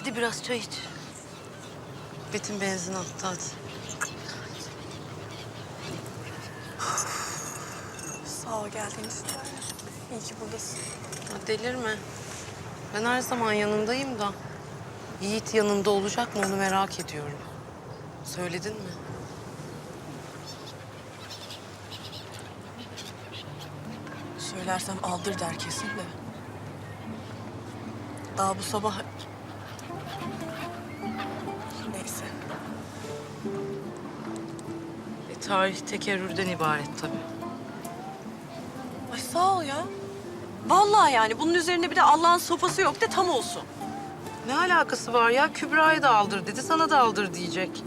Hadi biraz çay iç. Betim benzin attı hadi. Sağ ol geldiğin için. İyi ki buradasın. Ya delirme. Ben her zaman yanındayım da. Yiğit yanında olacak mı onu merak ediyorum. Söyledin mi? Söylersem aldır der kesin de. Daha bu sabah... tarih tekerrürden ibaret tabii. Ay sağ ol ya. Vallahi yani bunun üzerine bir de Allah'ın sopası yok de tam olsun. Ne alakası var ya? Kübra'yı da aldır dedi, sana da aldır diyecek.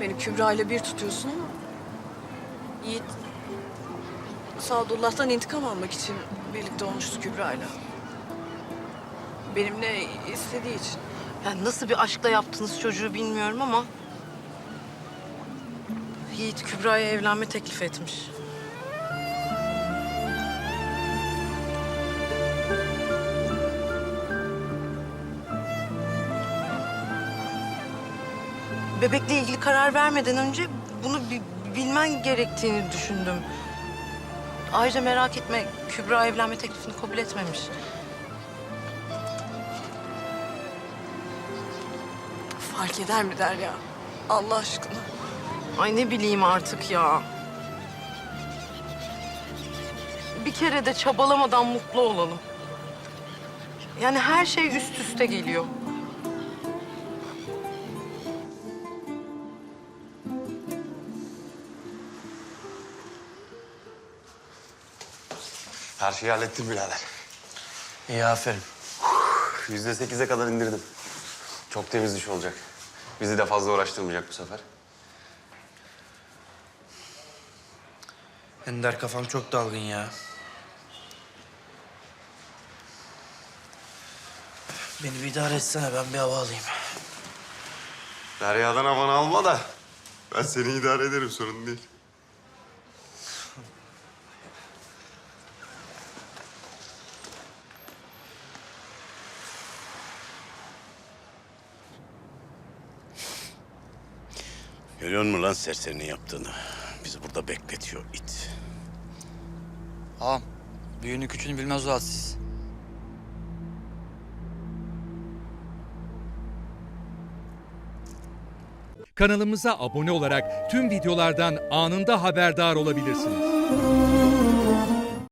Beni Kübra ile bir tutuyorsun ama... Yiğit... Sadullah'tan intikam almak için birlikte olmuştu Kübra'yla. Benimle istediği için. Yani nasıl bir aşkla yaptınız çocuğu bilmiyorum ama... Yiğit Kübra'ya evlenme teklif etmiş. Bebekle ilgili karar vermeden önce bunu bi- bilmen gerektiğini düşündüm. Ayrıca merak etme, Kübra evlenme teklifini kabul etmemiş. Fark eder mi der ya? Allah aşkına. Ay ne bileyim artık ya. Bir kere de çabalamadan mutlu olalım. Yani her şey üst üste geliyor. Her şeyi hallettim birader. İyi aferin. Yüzde sekize kadar indirdim. Çok temiz iş olacak. Bizi de fazla uğraştırmayacak bu sefer. Ender kafam çok dalgın ya. Beni bir idare etsene ben bir hava alayım. Derya'dan aman alma da. Ben seni idare ederim sorun değil. Görüyor musun lan serserinin yaptığını? Bizi burada bekletiyor it. Ağam, büyüğünü küçüğünü bilmez o siz. Kanalımıza abone olarak tüm videolardan anında haberdar olabilirsiniz.